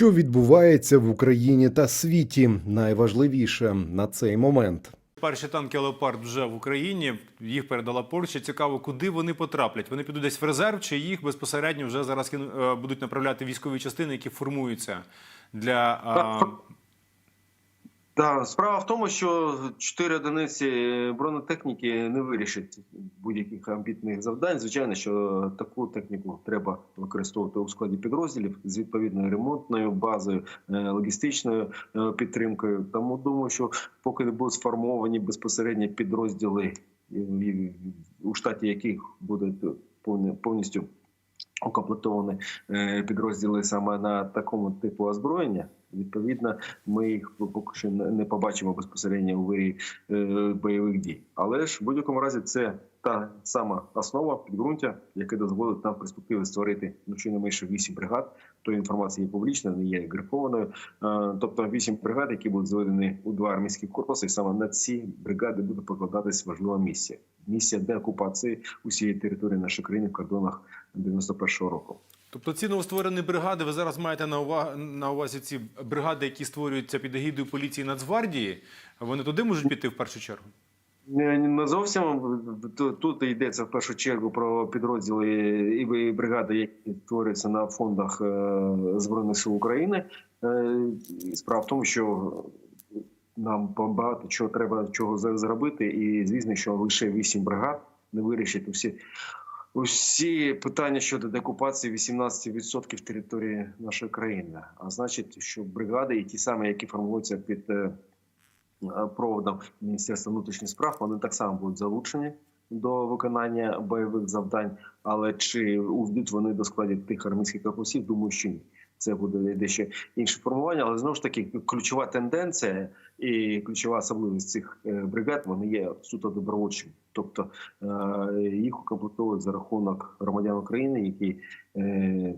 Що відбувається в Україні та світі? Найважливіше на цей момент. Перші танки Леопард вже в Україні. Їх передала Польща. Цікаво, куди вони потраплять. Вони підуть десь в резерв, чи їх безпосередньо вже зараз е, будуть направляти військові частини, які формуються для а, Так, справа в тому, що чотири одиниці бронетехніки не вирішать будь-яких амбітних завдань. Звичайно, що таку техніку треба використовувати у складі підрозділів з відповідною ремонтною базою, е, логістичною е, підтримкою. Тому думаю, що поки не будуть сформовані безпосередньо підрозділи, і- у штаті яких буде повністю укомплектовані е, підрозділи саме на такому типу озброєння. Відповідно, ми їх поки що не не побачимо безпосередньо у вирі е, бойових дій. Але ж в будь-якому разі це та сама основа підґрунтя, яке дозволить нам в перспективі створити ну щонайменше вісім бригад. То інформація є публічна, не є грифованою. Е, Тобто вісім бригад, які будуть зведені у два армійські корпуси. І саме на ці бригади буде покладатись важлива місія. Місія деокупації усієї території нашої країни в кордонах 91-го року. Тобто ці новостворені бригади. Ви зараз маєте на увазі, на увазі ці бригади, які створюються під егідою поліції Нацгвардії. Вони туди можуть піти в першу чергу. Не не зовсім Тут- йдеться в першу чергу про підрозділи і бригади, які створюються на фондах е, збройних сил України. Е, Справа в тому, що нам багато чого треба чого зробити, і звісно, що лише вісім бригад не вирішить усі. Усі питання щодо деокупації 18% території нашої країни. А значить, що бригади і ті самі, які формуються під е, проводом Міністерства внутрішніх справ, вони так само будуть залучені до виконання бойових завдань. Але чи увійдуть вони до складів тих армійських корпусів, думаю, що ні. Це буде дещо інше формування, але знову ж таки ключова тенденція і ключова особливість цих е, бригад вони є суто добровольчими. Тобто е, їх укомплектовують за рахунок громадян України, які е,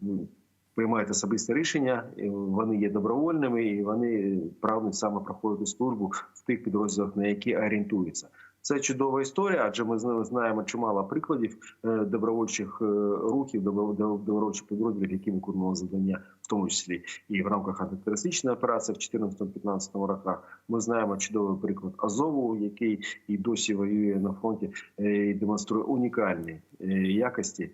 ну, приймають особисте рішення. Вони є добровольними і вони прагнуть саме проходити службу в тих підрозділах, на які орієнтуються. Це чудова історія, адже ми зна- знаємо чимало прикладів е, добровольчих е, рухів, добро- добровольчих підрозділів, які виконували завдання, в тому числі і в рамках антитерористичної операції в 2014-2015 роках. Ми знаємо чудовий приклад Азову, який і досі воює на фронті е, і демонструє унікальні якості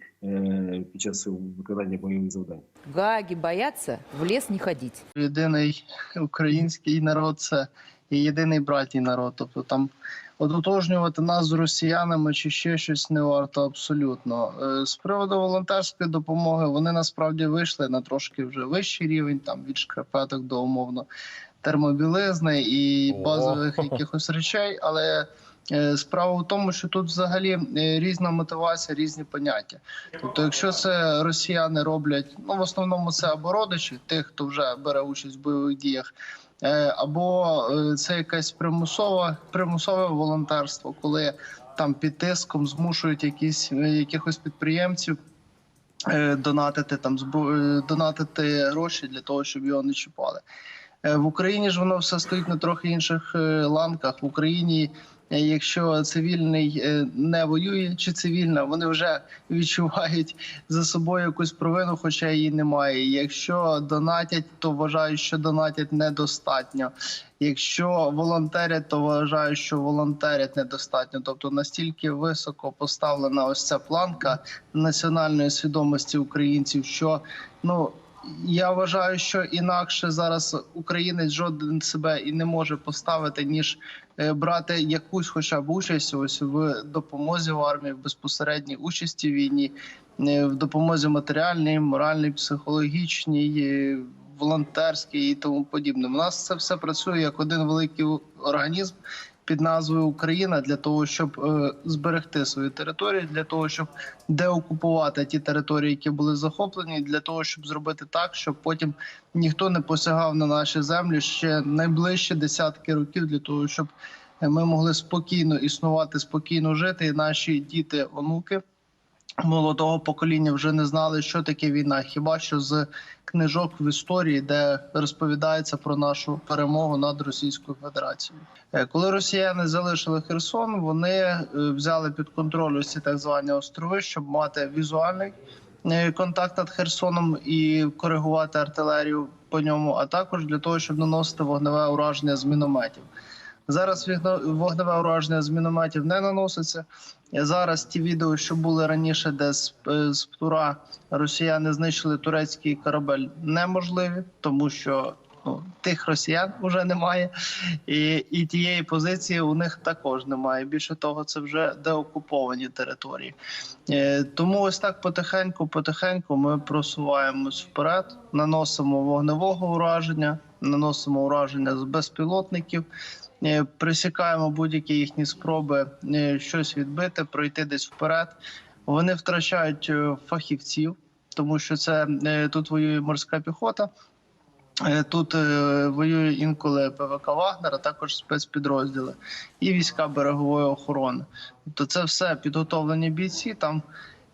під час виконання бойових завдань. Гаги боятся в лес не ходить. єдиний український народ це і єдиний братній народ. Тобто там ототожнювати нас з росіянами чи ще щось не варто абсолютно. Е, З приводу волонтерської допомоги вони насправді вийшли на трошки вже вищий рівень, там від шкарпеток до умовно термобілизни і О. базових якихось речей, але. е, Справа в тому, що тут взагалі е, різна мотивація, різні поняття. Тобто, якщо це росіяни роблять, ну в основному це або родичі тих, хто вже бере участь в бойових діях, або е, це якесь примусове примусове волонтерство, коли там під тиском змушують якісь е, якихось підприємців. е, Донатити там е, донатити гроші для того, щоб його не чіпали. Е, В Україні ж воно все стоїть на трохи інших е, ланках. В Україні, е, якщо цивільний е, не воює чи цивільна, вони вже відчувають за собою якусь провину, хоча її немає. Якщо донатять, то вважають, що донатять недостатньо. Якщо волонтерять, то вважають, що волонтерять недостатньо. Тобто настільки високо поставлена ось ця планка національної свідомості українців, що ну. Я вважаю, що інакше зараз українець жоден себе і не може поставити, ніж е, брати якусь, хоча б участь ось в допомозі в армії, в безпосередній участі в війні, е, в допомозі матеріальній, моральній, психологічній, е, волонтерській і тому подібне. У нас це все працює як один великий організм під назвою Україна для того, щоб е, зберегти свою територію, для того, щоб деокупувати ті території, які були захоплені, для того, щоб зробити так, щоб потім ніхто не посягав на наші землі ще найближчі десятки років, для того, щоб е, ми могли спокійно існувати, спокійно жити, і наші діти, онуки молодого покоління вже не знали, що таке війна. Хіба що з книжок в історії, де розповідається про нашу перемогу над Російською Федерацією. Е, Коли росіяни залишили Херсон, вони е, взяли під контроль ось ці так звані острови, щоб мати візуальний е, контакт над Херсоном і коригувати артилерію по ньому, а також для того, щоб наносити вогневе ураження з мінометів. Зараз вогневе ураження з мінометів не наноситься. Зараз ті відео, що були раніше, де з, е, з Птура росіяни знищили турецький корабель, неможливі, тому що ну, тих росіян вже немає, і, і тієї позиції у них також немає. Більше того, це вже деокуповані території. Е, Тому ось так потихеньку, потихеньку ми просуваємось вперед, наносимо вогневого ураження, наносимо ураження з безпілотників. е, Присікаємо будь-які їхні спроби е, щось відбити, пройти десь вперед. Вони втрачають е, фахівців, тому що це тут воює морська піхота. Тут воює інколи ПВК Вагнер, а також спецпідрозділи і війська берегової охорони. Тобто це все підготовлені бійці. Там,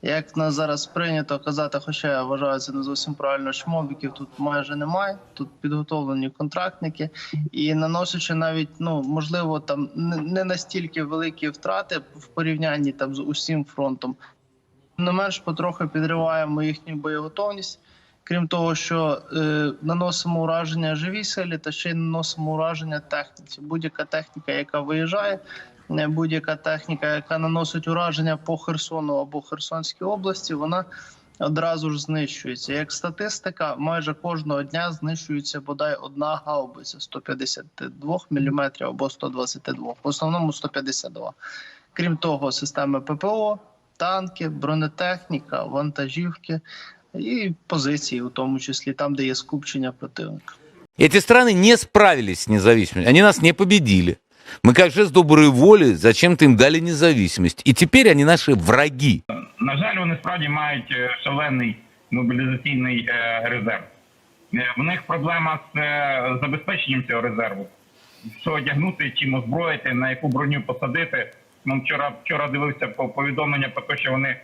як нас зараз прийнято казати, хоча я вважаю це не зовсім правильно, шмобіків тут майже немає. Тут підготовлені контрактники, і наносячи навіть ну можливо там не настільки великі втрати в порівнянні там з усім фронтом. Не менш потроху підриваємо їхню боєготовність. Крім того, що е, наносимо ураження живій силі, та ще й наносимо ураження техніці. Будь-яка техніка, яка виїжджає, будь-яка техніка, яка наносить ураження по Херсону або Херсонській області, вона одразу ж знищується. Як статистика, майже кожного дня знищується бодай одна гаубиця 152 мм або 122, в основному 152. Крім того, системи ППО, танки, бронетехніка, вантажівки і позиції, у тому числі там, де є скупчення противника. Эти страны не справились с независимостью. Они нас не победили. Мы как жест доброй воли зачем-то им дали независимость. И теперь они наши враги. На жаль, вони справді мають е, шалений мобілізаційний е, резерв. Е, В них проблема з забезпеченням цього резерву. Що одягнути, чим озброїти, на яку броню посадити. Ну, вчора, вчора дивився по повідомлення про те, що вони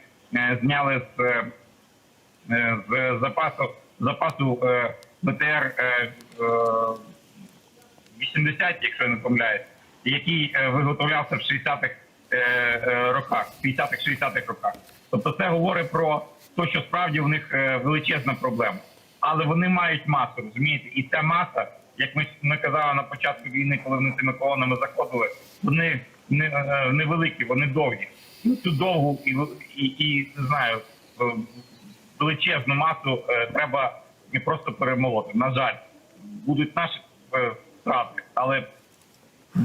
зняли з, з запасу запасу БТР е, е, 80, якщо я не помиляюсь, який е, виготовлявся в 60-х е, е, роках, 50-х, 60-х роках. Тобто це говорить про те, що справді в них величезна проблема. Але вони мають масу, розумієте? І ця маса, як ми, ми казали на початку війни, коли вони цими колонами заходили, вони не, невеликі, вони довгі. Цю довгу і, і, і не знаю, величезну масу треба просто перемолоти. На жаль, будуть наші втрати, але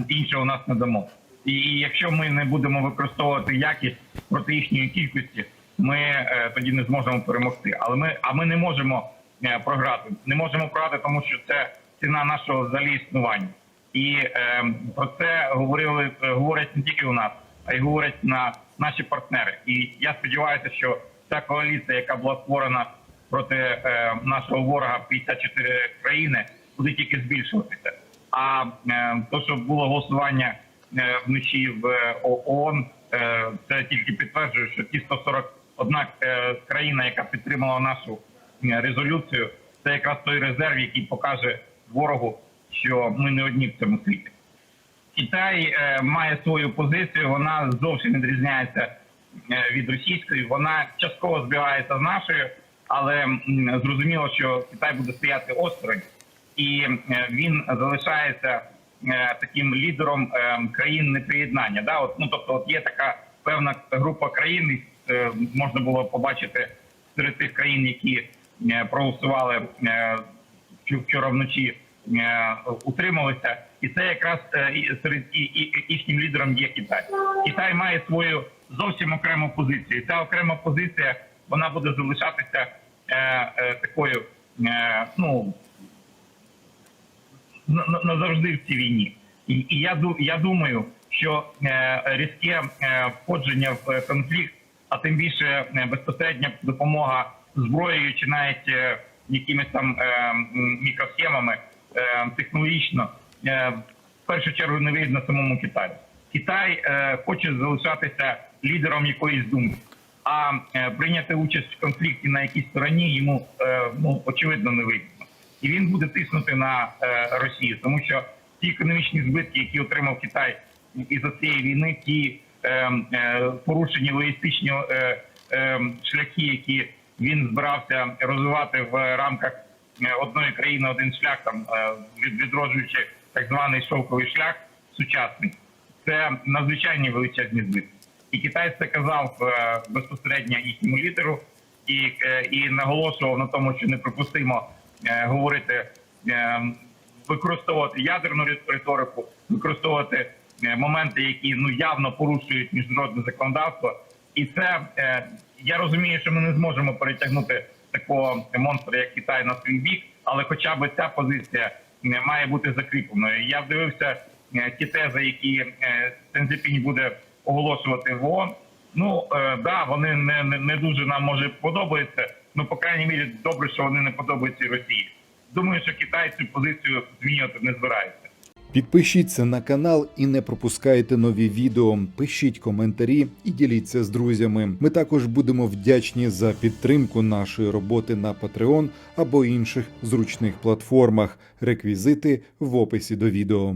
іншого нас не дамо. І якщо ми не будемо використовувати якість проти їхньої кількості, ми е, тоді не зможемо перемогти. Але ми, а ми не можемо е, програти. Не можемо програти, тому що це ціна нашого взагалі існування. І е, про це говорили говорять не тільки у нас, а й говорять на наші партнери. І я сподіваюся, що ця коаліція, яка була створена проти е, нашого ворога 54 країни, буде тільки збільшуватися. А е, то, що було голосування е, вночі в ООН, е, це тільки підтверджує, що ті 141 е, країна, яка підтримала нашу резолюцію, це якраз той резерв, який покаже ворогу, що ми не одні в цьому світі. Китай має свою позицію, вона зовсім відрізняється від російської. Вона частково збігається з нашою, але зрозуміло, що Китай буде стояти осторонь, і е, він залишається е, таким лідером е, країн неприєднання. Да? От, ну, тобто, от є така певна група країн, можна було побачити серед тих країн, які проголосували вчора вночі утрималися, і це якраз серед їхнім лідером є Китай. Китай має свою зовсім окрему позицію. Ця окрема позиція вона буде залишатися е, е, такою, е, ну назавжди в цій війні. І, і я я думаю, що е, різке е, входження в е, конфлікт, а тим більше безпосередня допомога зброєю чи навіть якимись там мікросхемами технологічно, в першу чергу не вийде на самому Китаю. Китай хоче залишатися лідером якоїсь думки. А прийняти участь в конфлікті на якійсь стороні йому ну очевидно не вийде. І він буде тиснути на е, Росію, тому що ті економічні збитки, які отримав Китай із за цієї війни, ті е, е, порушені логістичні е, е, шляхи, які він збирався розвивати в рамках е, одної країни один шлях, там е, відроджуючи так званий шовковий шлях сучасний. Це надзвичайні величезні збитки. І Китай це казав безпосередньо їхньому лідеру і, і наголошував на тому, що неприпустимо говорити, е, використовувати ядерну риторику, використовувати е, моменти, які ну явно порушують міжнародне законодавство. І це е, я розумію, що ми не зможемо перетягнути такого монстра, як Китай, на свій бік, але хоча б ця позиція е, має бути закріпленою. Я дивився е, ті тези, які е, буде оголошувати в ООН. Ну е, да, вони не, не, не дуже нам може подобаються. Ну, по крайній мірі, добре, що вони не подобаються Росії. Думаю, що Китай цю позицію змінювати не збирається. Підпишіться на канал і не пропускайте нові відео. Пишіть коментарі і діліться з друзями. Ми також будемо вдячні за підтримку нашої роботи на Patreon або інших зручних платформах. Реквізити в описі до відео.